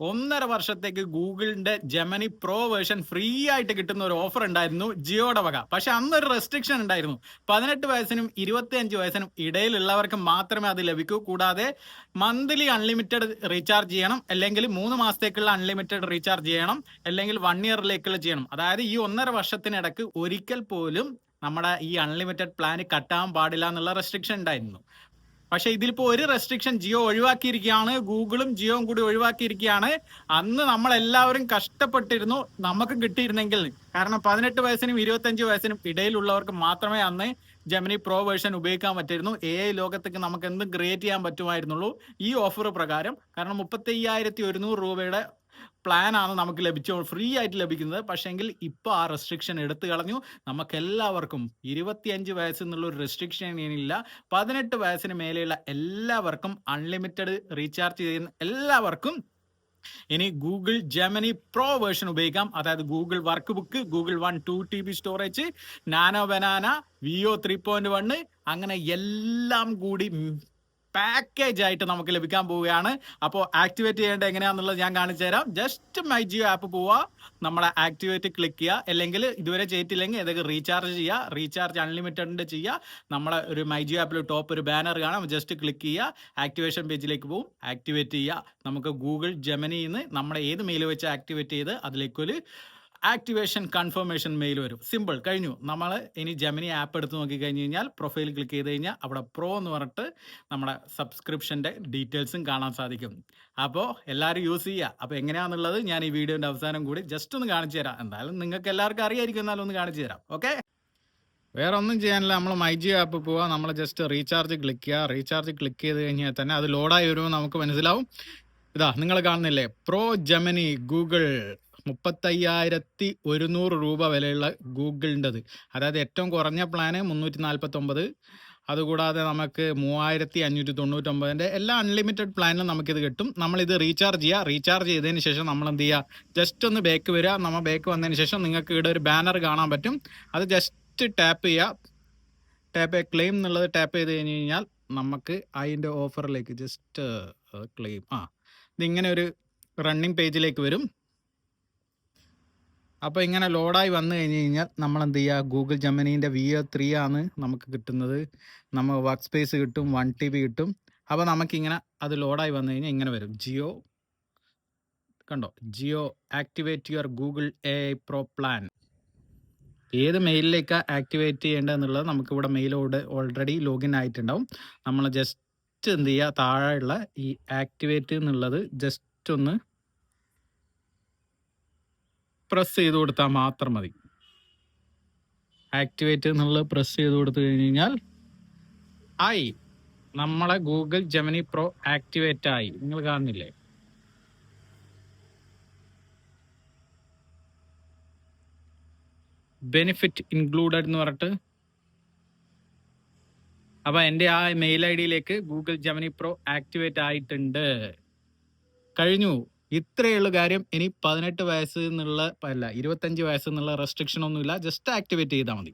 ഒന്നര വർഷത്തേക്ക് ഗൂഗിളിന്റെ ജെമനി പ്രോ വേർഷൻ ഫ്രീ ആയിട്ട് കിട്ടുന്ന ഒരു ഓഫർ ഉണ്ടായിരുന്നു ജിയോയുടെ വക. പക്ഷെ അന്നൊരു റെസ്ട്രിക്ഷൻ ഉണ്ടായിരുന്നു. പതിനെട്ട് വയസ്സിനും ഇരുപത്തി അഞ്ച് വയസ്സിനും ഇടയിലുള്ളവർക്ക് മാത്രമേ അത് ലഭിക്കൂ. കൂടാതെ മന്ത്ലി അൺലിമിറ്റഡ് റീചാർജ് ചെയ്യണം. അല്ലെങ്കിൽ മൂന്ന് മാസത്തേക്കുള്ള അൺലിമിറ്റഡ് റീചാർജ് ചെയ്യണം. അല്ലെങ്കിൽ വൺ ഇയറിലേക്കുള്ള ചെയ്യണം. അതായത് ഈ ഒന്നര വർഷത്തിനിടക്ക് ഒരിക്കൽ പോലും നമ്മുടെ ഈ അൺലിമിറ്റഡ് പ്ലാൻ കട്ടാൻ പാടില്ല എന്നുള്ള റെസ്ട്രിക്ഷൻ ഉണ്ടായിരുന്നു. പക്ഷെ ഇതിലിപ്പോ ഒരു റെസ്ട്രിക്ഷൻ ജിയോ ഒഴിവാക്കിയിരിക്കുകയാണ്. ഗൂഗിളും ജിയോയും കൂടി ഒഴിവാക്കിയിരിക്കുകയാണ്. അന്ന് നമ്മൾ എല്ലാവരും കഷ്ടപ്പെട്ടിരുന്നു. നമുക്ക് കിട്ടിയിരുന്നെങ്കിൽ കാരണം പതിനെട്ട് വയസ്സിനും ഇരുപത്തഞ്ച് വയസ്സിനും ഇടയിലുള്ളവർക്ക് മാത്രമേ അന്ന് ജെമിനി പ്രോ വേർഷൻ ഉപയോഗിക്കാൻ പറ്റിയിരുന്നു. എ ഐ ലോകത്തേക്ക് നമുക്ക് എന്തും ക്രിയേറ്റ് ചെയ്യാൻ പറ്റുമായിരുന്നുള്ളൂ. ഈ ഓഫർ പ്രകാരം കാരണം മുപ്പത്തി അയ്യായിരത്തി ഒരുന്നൂറ് രൂപയുടെ പ്ലാൻ ആണ് നമുക്ക് ലഭിച്ചോ ഫ്രീ ആയിട്ട് ലഭിക്കുന്നത്. പക്ഷേങ്കിൽ ഇപ്പോൾ ആ റെസ്ട്രിക്ഷൻ എടുത്തു കളഞ്ഞു. നമുക്ക് എല്ലാവർക്കും ഇരുപത്തിയഞ്ച് വയസ്സ് എന്നുള്ള ഒരു റെസ്ട്രിക്ഷൻ ഇനിയില്ല. പതിനെട്ട് വയസ്സിന് മേലെയുള്ള എല്ലാവർക്കും അൺലിമിറ്റഡ് റീചാർജ് ചെയ്യുന്ന എല്ലാവർക്കും ഇനി ഗൂഗിൾ ജെമനി പ്രോ വേർഷൻ ഉപയോഗിക്കാം. അതായത് Google work book Google one two T B storage nano banana Veo three point one അങ്ങനെ എല്ലാം കൂടി പാക്കേജ് ആയിട്ട് നമുക്ക് ലഭിക്കാൻ പോവുകയാണ്. അപ്പോൾ ആക്ടിവേറ്റ് ചെയ്യേണ്ടത് എങ്ങനെയാണെന്നുള്ളത് ഞാൻ കാണിച്ചു തരാം. ജസ്റ്റ് മൈ ജിയോ ആപ്പ് പോവുക നമ്മളെ ആക്ടിവേറ്റ് ക്ലിക്ക് ചെയ്യുക അല്ലെങ്കിൽ ഇതുവരെ ചെയ്തിട്ടില്ലെങ്കിൽ ഏതൊക്കെ റീചാർജ് ചെയ്യുക റീചാർജ് അൺലിമിറ്റഡിന്റെ ചെയ്യുക നമ്മളെ ഒരു മൈ ജിയോ ആപ്പിൽ ടോപ്പ് ഒരു ബാനർ കാണാം. ജസ്റ്റ് ക്ലിക്ക് ചെയ്യുക ആക്ടിവേഷൻ പേജിലേക്ക് പോവും. ആക്ടിവേറ്റ് ചെയ്യുക നമുക്ക് ഗൂഗിൾ ജെമനിന്ന് നമ്മുടെ ഏത് മെയിൽ വെച്ച് ആക്ടിവേറ്റ് ചെയ്ത് അതിലേക്കൊരു ആക്ടിവേഷൻ കൺഫർമേഷൻ മെയിൽ വരും. സിമ്പിൾ കഴിഞ്ഞു. നമ്മൾ ഇനി ജമിനി ആപ്പ് എടുത്ത് നോക്കി കഴിഞ്ഞ് കഴിഞ്ഞാൽ പ്രൊഫൈൽ ക്ലിക്ക് ചെയ്ത് കഴിഞ്ഞാൽ അവിടെ പ്രോ എന്ന് പറഞ്ഞിട്ട് നമ്മുടെ സബ്സ്ക്രിപ്ഷന്റെ ഡീറ്റെയിൽസും കാണാൻ സാധിക്കും. അപ്പോൾ എല്ലാവരും യൂസ് ചെയ്യുക അപ്പോൾ എങ്ങനെയാണെന്നുള്ളത് ഞാൻ ഈ വീഡിയോന്റെ അവസാനം കൂടി ജസ്റ്റ് ഒന്ന് കാണിച്ചു തരാം. എന്തായാലും നിങ്ങൾക്ക് എല്ലാവർക്കും അറിയായിരിക്കും. എന്നാലും ഒന്ന് കാണിച്ചു തരാം. ഓക്കെ വേറെ ഒന്നും ചെയ്യാനില്ല. നമ്മൾ മൈ ജി ആപ്പ് പോവുക നമ്മൾ ജസ്റ്റ് റീചാർജ് ക്ലിക്ക് ചെയ്യുക റീചാർജ് ക്ലിക്ക് ചെയ്ത് കഴിഞ്ഞാൽ തന്നെ അത് ലോഡായി വരുമ്പോൾ നമുക്ക് മനസ്സിലാവും. ഇതാ നിങ്ങൾ കാണുന്നില്ലേ? പ്രോ ജമനി ഗൂഗിൾ മുപ്പത്തയ്യായിരത്തി ഒരുന്നൂറ് രൂപ വിലയുള്ള ഗൂഗിളിന്റെത്. അതായത് ഏറ്റവും കുറഞ്ഞ പ്ലാന് മുന്നൂറ്റി നാൽപ്പത്തൊമ്പത് അതുകൂടാതെ നമുക്ക് മൂവായിരത്തി അഞ്ഞൂറ്റി തൊണ്ണൂറ്റൊമ്പതിന്റെ എല്ലാ അൺലിമിറ്റഡ് പ്ലാനിലും നമുക്കിത് കിട്ടും. നമ്മളിത് റീചാർജ് ചെയ്യുക. റീചാർജ് ചെയ്തതിന് ശേഷം നമ്മൾ എന്ത് ചെയ്യുക? ജസ്റ്റ് ഒന്ന് ബേക്ക് വരിക. നമ്മൾ ബേക്ക് വന്നതിന് ശേഷം നിങ്ങൾക്ക് ഇവിടെ ഒരു ബാനർ കാണാൻ പറ്റും. അത് ജസ്റ്റ് ടാപ്പ് ചെയ്യുക. ടാപ്പ് ക്ലെയിം എന്നുള്ളത് ടാപ്പ് ചെയ്ത് കഴിഞ്ഞ് കഴിഞ്ഞാൽ നമുക്ക് അതിന്റെ ഓഫറിലേക്ക് ജസ്റ്റ് ക്ലെയിം ആ ഇതിങ്ങനെ ഒരു റണ്ണിങ് പേജിലേക്ക് വരും. അപ്പോൾ ഇങ്ങനെ ലോഡായി വന്നു കഴിഞ്ഞ് കഴിഞ്ഞാൽ നമ്മൾ എന്ത് ചെയ്യുക ഗൂഗിൾ ജമനീന്റെ വി എ ത്രീ ആണ് നമുക്ക് കിട്ടുന്നത്. നമ്മൾ വർക്ക് സ്പേസ് കിട്ടും വൺ ടി ബി കിട്ടും. അപ്പോൾ നമുക്കിങ്ങനെ അത് ലോഡായി വന്നു കഴിഞ്ഞാൽ ഇങ്ങനെ വരും. ജിയോ കണ്ടോ? Jio activate your Google A pro plan ഏത് മെയിലിലേക്കാണ് ആക്ടിവേറ്റ് ചെയ്യേണ്ടതെന്നുള്ളത് നമുക്കിവിടെ മെയിലോട് ഓൾറെഡി ലോഗിൻ ആയിട്ടുണ്ടാവും. നമ്മൾ ജസ്റ്റ് എന്ത് ചെയ്യുക താഴെയുള്ള ഈ ആക്ടിവേറ്റ് എന്നുള്ളത് ജസ്റ്റ് ഒന്ന് പ്രസ് ചെയ്ത് കൊടുത്താൽ മാത്രം മതി. ആക്ടിവേറ്റ് എന്നുള്ളത് പ്രസ് ചെയ്ത് കൊടുത്തു കഴിഞ്ഞ് കഴിഞ്ഞാൽ ആയി നമ്മളെ ഗൂഗിൾ ജെമിനി പ്രോ ആക്ടിവേറ്റ് ആയി. നിങ്ങൾ കാണുന്നില്ലേ? ബെനിഫിറ്റ് ഇൻക്ലൂഡഡ് എന്ന് പറഞ്ഞിട്ട് അപ്പൊ എന്റെ ആ മെയിൽ ഐ ഡിയിലേക്ക് ഗൂഗിൾ ജെമിനി പ്രോ ആക്ടിവേറ്റ് ആയിട്ടുണ്ട്. കഴിഞ്ഞു. ഇത്രയുള്ള കാര്യം. ഇനി പതിനെട്ട് വയസ്സ് എന്നുള്ള അല്ല ഇരുപത്തഞ്ച് വയസ്സ് എന്നുള്ള റെസ്ട്രിക്ഷൻ ഒന്നുമില്ല. ജസ്റ്റ് ആക്ടിവേറ്റ് ചെയ്താൽ മതി.